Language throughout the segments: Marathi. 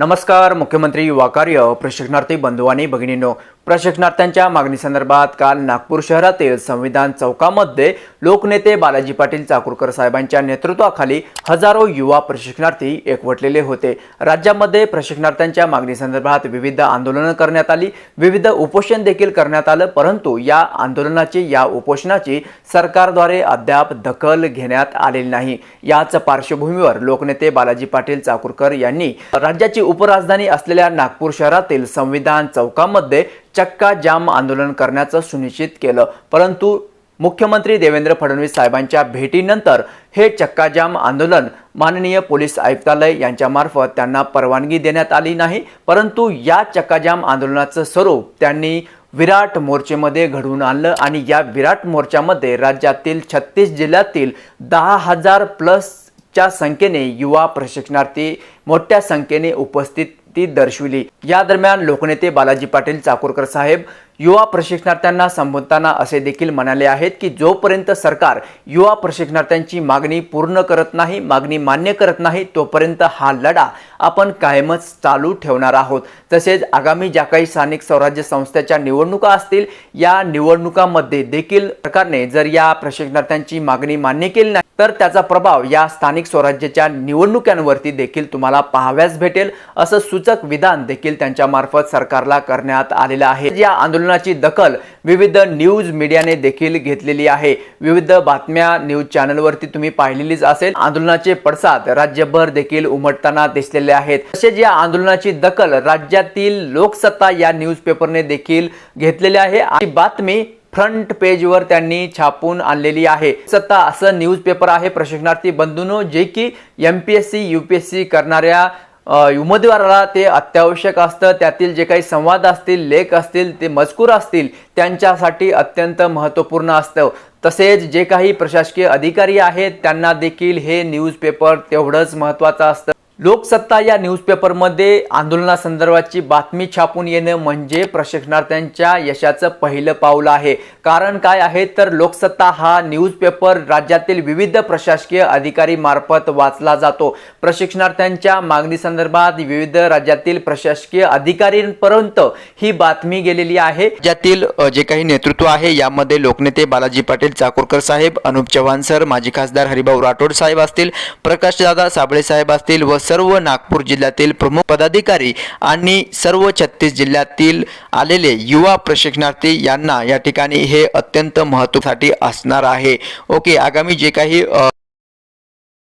नमस्कार मुख्यमंत्री युवा कार्य प्रशिक्षणार्थी बंधू आणि भगिनींनो. प्रशिक्षणार्थ्यांच्या मागणीसंदर्भात काल नागपूर शहरातील संविधान चौकामध्ये लोकनेते बालाजी पाटील चाकूरकर साहेबांच्या नेतृत्वाखाली हजारो युवा प्रशिक्षणार्थी एकवटलेले होते. राज्यामध्ये प्रशिक्षणार्थ्यांच्या मागणीसंदर्भात विविध आंदोलनं करण्यात आली. विविध उपोषण देखील करण्यात आलं परंतु या आंदोलनाची या उपोषणाची सरकारद्वारे अद्याप दखल घेण्यात आलेली नाही. याच पार्श्वभूमीवर लोकनेते बालाजी पाटील चाकूरकर यांनी राज्याची उपराजधानी असलेल्या नागपूर शहरातील संविधान चौकामध्ये चक्का जाम आंदोलन करण्याचं सुनिश्चित केलं. परंतु मुख्यमंत्री देवेंद्र फडणवीस साहेबांच्या भेटीनंतर हे चक्काजाम आंदोलन माननीय पोलीस आयुक्तालय यांच्यामार्फत त्यांना परवानगी देण्यात आली नाही. परंतु या चक्काजाम आंदोलनाचं स्वरूप त्यांनी विराट मोर्चेमध्ये घडवून आणलं आणि या विराट मोर्चामध्ये राज्यातील छत्तीस जिल्ह्यातील दहा हजार प्लसच्या संख्येने युवा प्रशिक्षणार्थी मोठ्या संख्येने उपस्थित दर्शविली. या दरम्यान लोकनेते बालाजी पाटील चाकूरकर साहेब युवा प्रशिक्षणार्थ्यांना संबोधताना असे देखील म्हणाले आहेत की जोपर्यंत सरकार युवा प्रशिक्षणार्थ्यांची मागणी पूर्ण करत नाही मागणी मान्य करत नाही तोपर्यंत हा लढा आपण कायमच चालू ठेवणार आहोत. तसेच आगामी ज्या काही स्थानिक स्वराज्य संस्थेच्या निवडणुका असतील या निवडणुकांमध्ये देखील सरकारने जर या प्रशिक्षणार्थ्यांची मागणी मान्य केली नाही तर त्याचा प्रभाव या स्थानिक स्वराज्याच्या निवडणुकांवरती देखील तुम्हाला पाहाव्यास भेटेल असं सूचक विधान देखील त्यांच्यामार्फत सरकारला करण्यात आलेलं आहे. या आंदोलन आंदोलनाची दखल विविध न्यूज मीडियाने देखील घेतलेली आहे. विविध बातम्या न्यूज चॅनलवरती तुम्ही पाहिलेलीच असेल. आंदोलनाचे पडसाद राज्यभर देखील उमटताना दिसलेले आहेत. तसेच या आंदोलनाची दखल राज्यातील लोकसत्ता या न्यूज पेपरने देखील घेतलेली आहे. आणि बातमी फ्रंट पेजवर त्यांनी छापून आणलेली आहे. सत्ता असं न्यूज पेपर आहे. प्रशिक्षणार्थी बंधूंनो जे की M P S C U P S C करणाऱ्या उमेदवाराला ते अत्यावश्यक असतं. त्यातील जे काही संवाद असतील लेख असतील ते मजकूर असतील त्यांच्यासाठी अत्यंत महत्त्वपूर्ण असतं. तसेच जे काही प्रशासकीय अधिकारी आहेत त्यांना देखील हे न्यूजपेपर तेवढंच महत्त्वाचं असतं. लोकसत्ता या न्यूजपेपरमध्ये आंदोलनासंदर्भाची बातमी छापून येणं म्हणजे प्रशिक्षणार्थ्यांच्या यशाचं पहिलं पाऊल आहे. कारण काय आहे तर लोकसत्ता हा न्यूजपेपर राज्यातील विविध प्रशासकीय अधिकारी मार्फत वाचला जातो. प्रशिक्षणार्थ्यांच्या मागणीसंदर्भात विविध राज्यातील प्रशासकीय अधिकारींपर्यंत ही बातमी गेलेली आहे. राज्यातील जे काही नेतृत्व आहे यामध्ये लोकनेते बालाजी पाटील चाकूरकर साहेब अनुप चव्हाण सर माजी खासदार हरिभाऊ राठोड साहेब असतील प्रकाशदादा साबळे साहेब असतील व सर्व नागपूर जिल्ह्यातील प्रमुख पदाधिकारी आणि सर्व छत्तीस जिल्ह्यातील आलेले युवा प्रशिक्षणार्थी यांना या ठिकाणी हे अत्यंत महत्वासाठी असणार आहे. ओके आगामी जे काही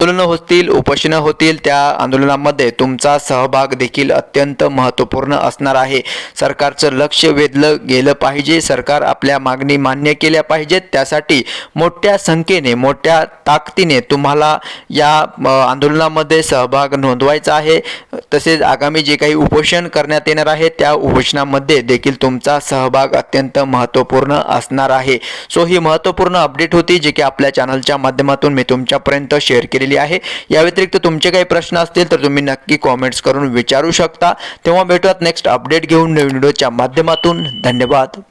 आंदोलनं होतील उपोषणं होतील त्या आंदोलनामध्ये तुमचा सहभाग देखील अत्यंत महत्त्वपूर्ण असणार आहे. सरकारचं लक्ष वेधलं गेलं पाहिजे. सरकार आपल्या मागणी मान्य केल्या पाहिजेत. त्यासाठी मोठ्या संख्येने मोठ्या ताकदीने तुम्हाला या आंदोलनामध्ये सहभाग नोंदवायचा आहे. तसेच आगामी जे काही उपोषण करण्यात येणार आहे त्या उपोषणामध्ये देखील तुमचा सहभाग अत्यंत महत्त्वपूर्ण असणार आहे. सो ही महत्त्वपूर्ण अपडेट होती जी की आपल्या चॅनलच्या माध्यमातून मी तुमच्यापर्यंत शेअर केलेली आहे. या व्यतिरिक्त तुमचे काही प्रश्न असतील तर तुम्ही नक्की कॉमेंट्स करून विचारू शकता. तेव्हा भेटूयात नेक्स्ट अपडेट घेऊन नवीन व्हिडिओच्या माध्यमातून. धन्यवाद.